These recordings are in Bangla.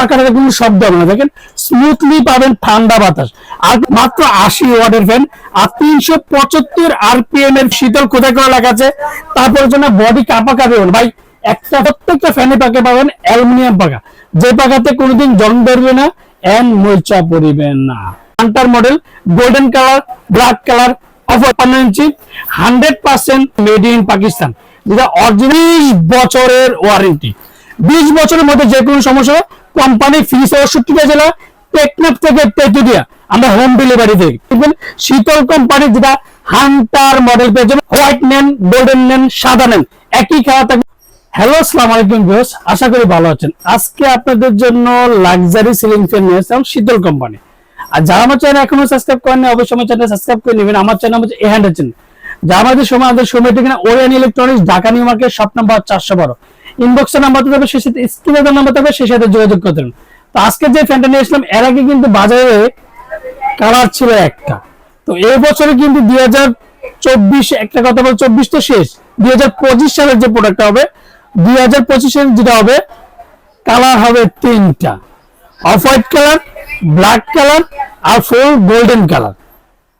পাখাটা কোনো শব্দ হবে না। দেখেন স্মুথলি পাবেন ঠান্ডা বাতাস। আর মাত্র আশি ফ্যান আর তিনশো পঁচাত্তর আরপিএম এর শীতল কোথায় করা লেখা আছে? তারপরে জন্য বডি কাপা কাপে ভাই, একটা প্রত্যেকটা ফ্যানে পাকে পাবেন অ্যালুমিনিয়াম পাকা। যে পাকাতে কোনোদিন জং ধরবে না এন্ড মরিচা পড়িবে না। Hunter model golden colour black colour of পনেরো inch hundred percent made in Pakistan যেটা অরিজিনাল বছরের ওয়ারেন্টি বিশ বছরের মধ্যে যে কোনো সমস্যা কোম্পানি ফি চৌষট্টিটা জেলা টেকনাফ থেকে তেতুরিয়া আমরা হোম ডেলিভারি দিই দেখবেন, শীতল কোম্পানি যেটা হান্টার মডেল পেয়ে হোয়াইট নেন গোল্ডেন নেন সাদা নেন একই খেলা থাকবে। হ্যালো আসসালামু আলাইকুম ভিউয়ার্স আশা করি ভালো আছেন। আজকে আপনাদের জন্য লাক্সারি সিলিং ফ্যান নিয়ে এসেছিলাম শীতল কোম্পানি। আর যারা আমার চ্যানেল এখনও সাবস্ক্রাইব করেন অবশ্যই আমার চ্যানেল সাবস্ক্রাইব করে নেবেন। আমার চ্যানেল হচ্ছে এ হ্যান্ডের চ্যানেল যা আমাদের সময় আমাদের সময় থেকে Orion electronics Dhaka new market shop number চারশো বারো। ইনবক্সের নাম্বার থাকবে সে সাথে স্ক্রিনের নাম্বার থাকবে সে সাথে যোগাযোগ করতে পারেন তো আজকে যে ফ্যানটা নিয়ে আসলাম এর আগে কিন্তু বাজারে কালার ছিল একটা। তো এই বছরে কিন্তু দুই হাজার চব্বিশ, একটা কথা বল, চব্বিশ তো শেষ। দুই হাজার পঁচিশ সালের যে প্রোডাক্টটা হবে, দুই হাজার পঁচিশ সালের যেটা হবে কালার হবে তিনটা। Off white colour black colour আর ফুল গোল্ডেন কালার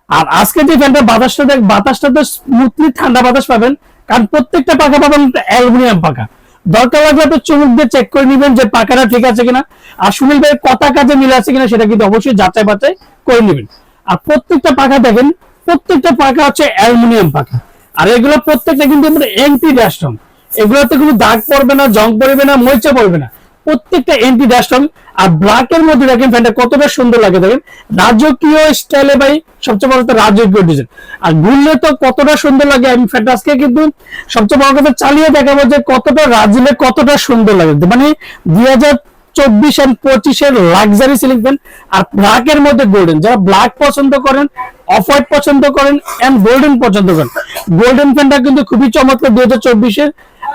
আর আজকে যে ফ্যানটা বাতাসটা দেখ, বাতাসটা তো স্মুথলি ঠান্ডা বাতাস পাবেন, কারণ প্রত্যেকটা পাকা পাবেন অ্যালুমিনিয়াম পাকা দরকার লাগলে আপনি চুমুক দিয়ে চেক করে নেবেন যে পাকাটা ঠিক আছে কিনা। আর সুনীল ভাইয়ের কথা কাজে মিলে আছে কিনা সেটা কিন্তু অবশ্যই যাচাই বাছাই করে নেবেন। আর প্রত্যেকটা পাখা দেখেন, প্রত্যেকটা পাখা হচ্ছে অ্যালুমিনিয়াম পাখা। আর এগুলো প্রত্যেকটা কিন্তু এন্টি ড্যাস্টম এগুলোতে কোনো দাগ পড়বে না, জং পড়বে না, মরিচা পড়বে না। প্রত্যেকটা এন্টি ড্যাস্টম আর ব্ল্যাক এর মধ্যে দেখেন ফ্যানটা কতটা সুন্দর লাগে, দেখেন। রাজকীয় স্টাইলে ভাই সবচেয়ে বড় রাজকীয় ডিজাইন আর ঘুরলে তো কতটা সুন্দর লাগে, আমি ফ্যানটা আজকে কিন্তু সবচেয়ে বড় কথা চালিয়ে দেখাবো যে কতটা রাজলে কতটা সুন্দর লাগে। মানে দুই হাজার চব্বিশ এন্ড পঁচিশের লাক্সারি সিলিং ফ্যান আর ব্ল্যাক এর মধ্যে গোল্ডেন যারা ব্ল্যাক পছন্দ করেন অফ হোয়াইট পছন্দ করেন এন্ড গোল্ডেন পছন্দ করেন। গোল্ডেন ফ্যানটা কিন্তু খুবই চমৎকার দুই হাজার চব্বিশের।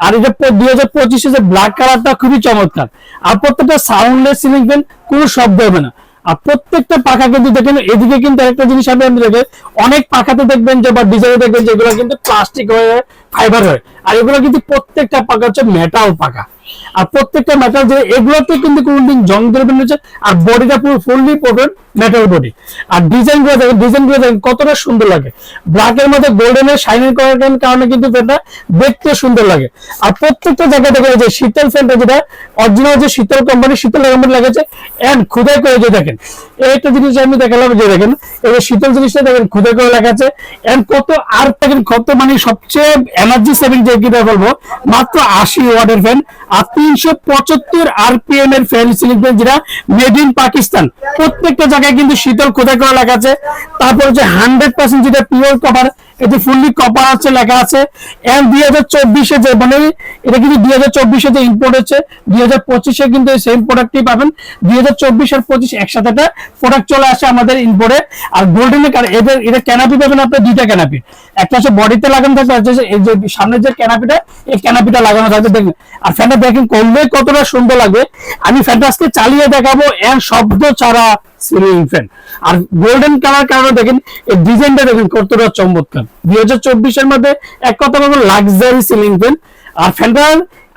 আর এটা দুই হাজার পঁচিশে যে ব্ল্যাক কালারটা খুবই চমৎকার। আর প্রত্যেকটা সাউন্ডলেস সিলিং ফ্যান কোনো শব্দ হবে না। আর প্রত্যেকটা পাখা কিন্তু দেখেন, এদিকে কিন্তু একটা জিনিস আপনি দেখেন অনেক পাখাতে দেখবেন যে বা ডিজাইনে দেখবেন যে এগুলো কিন্তু প্লাস্টিক হয়ে ফাইবার হয়। আর এগুলো কিন্তু প্রত্যেকটা পাখা হচ্ছে মেটাল পাখা। আর প্রত্যেকটা মেটাল যে, এগুলোতে কিন্তু কোনোদিন জং ধরবে না হচ্ছে, আর বডিটা পুরো ফুললি পড়বেন মেটাল বডি আর ডিজাইনগুলো দেখেন ডিজাইনগুলো দেখেন, কতটা সুন্দর লাগে। ব্ল্যাক এর মধ্যে গোল্ডেন এর শাইনিং করার কারণে কিন্তু এটা দেখতে সুন্দর লাগে। আর প্রত্যেকটা দেখেন, এই যে শীতল ফ্যানটা যেটা অরিজিনাল যে শীতল কোম্পানি শীতল কোম্পানি লাগাচ্ছে এন্ড খুদাই করে যে দেখেন এই একটা জিনিস আমি দেখালাম যে দেখেন, এই শীতল জিনিসটা দেখেন খুদাই করে লেখা আছে এন্ড কত আর দেখেন কত মানে সবচেয়ে এনার্জি সেভিং যে কিটা বলব? মাত্র আশি ওয়াটের ফ্যান আর তিনশো পঁচাত্তর আরপিএম এর ফ্যান সিলিং ফ্যান যেটা মেড ইন পাকিস্তান প্রত্যেকটা জায়গায় কিন্তু শীতল কোথায় করা লাগাচ্ছে তারপর যে হান্ড্রেড পার্সেন্ট যেটা পিওর কভার এটি ফুললি কপার আছে, লেখা আছে। এন্ড দুই হাজার চব্বিশে যে মানে এটা কিন্তু দুই হাজার চব্বিশে যে ইম্পোর্ট হচ্ছে, দুই হাজার পঁচিশে কিন্তু সেম প্রোডাক্টই পাবেন। দুই হাজার চব্বিশ আর পঁচিশ একসাথে একটা প্রোডাক্ট চলে আসে আমাদের ইম্পোর্টে আর গোল্ডেনের এদের এটা ক্যানাপি পাবেন আপনার দুইটা ক্যানাপি একটা হচ্ছে বডিতে লাগানো থাকবে, আর এই যে সামনের যে ক্যানাপিটা এই ক্যানাপিটা লাগানো থাকবে দেখবেন আর ফ্যানটা দেখেন করলে কতটা সুন্দর লাগে আমি ফ্যানটা আজকে চালিয়ে দেখাবো এর শব্দ ছাড়া। সিলিং ফ্যান আর গোল্ডেন কালার কারণে দেখেন, এই ডিজাইনটা দেখেন কতটা চমৎকার। দুই হাজার মধ্যে এক কথা বলব লাক্সারি সিলিং ফ্যান আর ফ্যানটা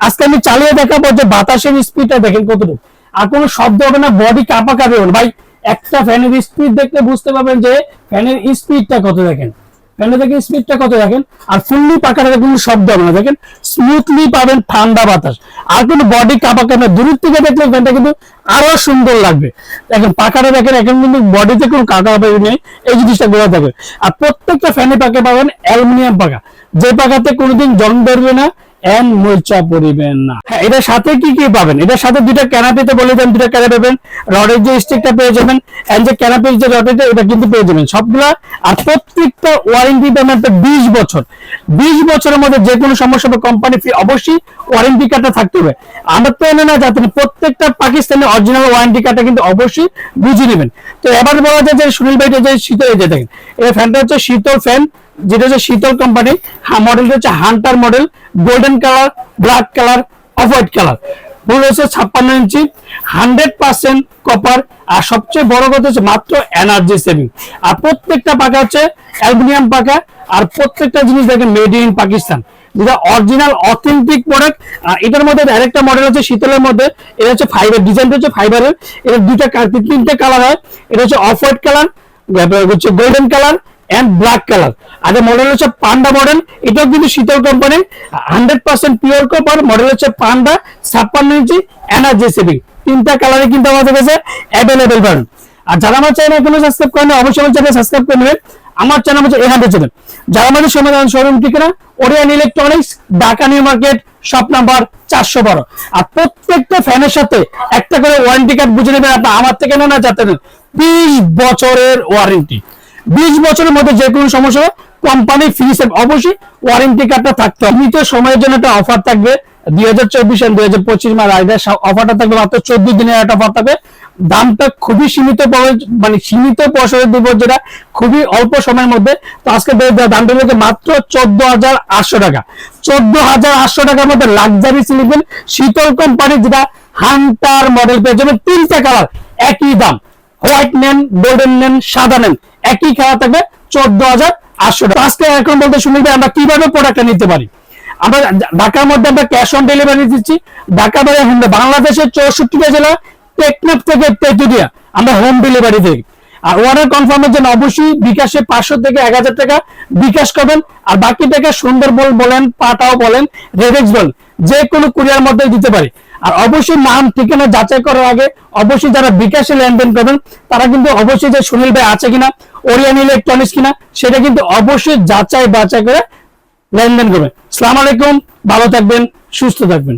আজকে আমি চালিয়ে দেখাবো যে বাতাসের স্পিডটা দেখেন কতটুকু। আর কোনো শব্দ হবে না বডি কাঁপা কাঁপে ভাই, একটা ফ্যানের স্পিড দেখলে বুঝতে পারবেন যে ফ্যানের স্পিডটা কত দেখেন। ফ্যানটা দেখেন স্পিডটা কত দেখেন? আর ফুললি পাকাটা কোনো শব্দ হবে না। দেখেন স্মুথলি পাবেন ঠান্ডা বাতাস। আর কোনো বডি কাপা কাপা দূর থেকে দেখলে ফ্যানটা কিন্তু আরও সুন্দর লাগবে। দেখেন পাকাটা দেখেন, এখন কিন্তু বডিতে কোনো কাকা পাবে নেই। এই জিনিসটা গোড়া থাকবে আর প্রত্যেকটা ফ্যানে পাকে পাবেন অ্যালুমিনিয়াম পাকা যে পাকাতে কোনোদিন জং ধরবে না এন মরিচা পরিবেন না। হ্যাঁ এটার সাথে কি কি পাবেন? এটার সাথে ক্যানাপিতে বলে দেন পাবেন। রডের যে স্টিকটা পেয়ে যাবেন এন্ড যে ক্যানাপির যে এটা কিন্তু পেয়ে যাবেন। সবগুলা আর প্রত্যেকটা ওয়ারেন্টি বিশ বছর। বিশ বছরের মধ্যে যে কোনো সমস্যা কোম্পানি ফি অবশ্যই ওয়ারেন্টি কার্ডটা থাকতে হবে। আমরা তো এনে না যাতে প্রত্যেকটা পাকিস্তানি অরিজিনাল ওয়ারেন্টি কার্ডটা কিন্তু অবশ্যই বুঝে নেবেন। তো এবার বলা যায় যে সুনীল ভাই যে শীতল যে দেখেন, এই ফ্যানটা হচ্ছে শীতল ফ্যান যেটা হচ্ছে শীতল কোম্পানি মডেলটা হচ্ছে hunter model golden colour black colour off white colour হচ্ছে ছাপ্পান্ন ইঞ্চি হান্ড্রেড পার্সেন্ট কপার আর সবচেয়ে বড় কথা হচ্ছে মাত্র এনার্জি সেভিং আর প্রত্যেকটা পাকা হচ্ছে অ্যালুমিনিয়াম পাকা আর প্রত্যেকটা জিনিস দেখেন মেড ইন পাকিস্তান যেটা অরিজিনাল অথেন্টিক প্রোডাক্ট এটার মধ্যে আরেকটা মডেল আছে শীতলের মধ্যে, এটা হচ্ছে ফাইবার ডিজাইনটা হচ্ছে ফাইবারের এটা দুইটা তিনটে কালার হয়, এটা হচ্ছে অফ হোয়াইট কালার হচ্ছে golden colour and black colour R model হচ্ছে পান্ডা মডেল এটাও কিন্তু Shital company hundred percent pure copper model হচ্ছে পান্ডা ছাপ্পান্ন ইঞ্চি এনার্জি সেভিং তিনটা কালারে কিন্তু আমাদের কাছে অ্যাভেলেবেল পাবেন। আর যারা আমার চ্যানেল এখনও সাবস্ক্রাইব করেন অবশ্যই আমার চ্যানেল সাবস্ক্রাইব করে নেবেন। আমার চ্যানেল হচ্ছে এখান চ্যানেল যারা আমাদের সমাধান শোরুম ঠিকানা Orion electronics Dhaka new market shop number চারশো বারো। আর প্রত্যেকটা ফ্যানের সাথে একটা করে ওয়ারেন্টি কার্ড বুঝে নেবেন আপনি আমার থেকে না যাতে বিশ বছরের ওয়ারেন্টি বিশ বছরের মধ্যে যে কোনো সমস্যা কোম্পানি ফিস অবশ্যই ওয়ারেন্টি কার্ডটা থাকতে হবে। সময়ের জন্য একটা অফার থাকবে। দুই হাজার চব্বিশ দুই হাজার পঁচিশ আগে অফারটা থাকবে মাত্র চোদ্দ দিনের একটা অফার থাকবে। দামটা খুবই সীমিত মানে সীমিত পয়সায় দিব যেটা খুবই অল্প সময়ের মধ্যে। তো আজকে দামটা হচ্ছে মাত্র চোদ্দ হাজার আটশো টাকা। চোদ্দ হাজার আটশো টাকার মধ্যে লাক্সারি সিলিকন শীতল কোম্পানি যেটা হান্টার মডেল পেয়ে যাবেন। তিনটা কালার একই দাম। হোয়াইট নেন গোল্ডেন নেন সাদা নেন একই খেলা থাকবে চোদ্দ হাজার আটশো টাকা। আজকে এখন বলতে শুনি আমরা কীভাবে প্রোডাক্টটা নিতে পারি? আমরা ঢাকার মধ্যে আমরা ক্যাশ অন ডেলিভারি দিচ্ছি। ঢাকা বাইরে বাংলাদেশের চৌষট্টিটা জেলা টেকনাফ থেকে তেতুরিয়া আমরা হোম ডেলিভারি দিই। আর অর্ডার কনফার্মের জন্য অবশ্যই বিকাশে পাঁচশো থেকে এক হাজার টাকা বিকাশ করবেন। আর বাকি টাকা সুন্দরবন বলেন, পাটাও বলেন রেডেক্স বলেন, যে কোনো কুরিয়ার মধ্যে দিতে পারি। আর অবশ্যই নাম, ঠিকানা যাচাই করার আগে অবশ্যই যারা বিকাশে লেনদেন করবেন, তারা কিন্তু অবশ্যই যে সুনীল ভাই আছে কিনা ওরিয়ান ইলেকট্রনিক্স কিনা, সেটা কিন্তু অবশ্যই যাচাই বাছাই করে লেনদেন করবেন। সালাম আলাইকুম, ভালো থাকবেন, সুস্থ থাকবেন।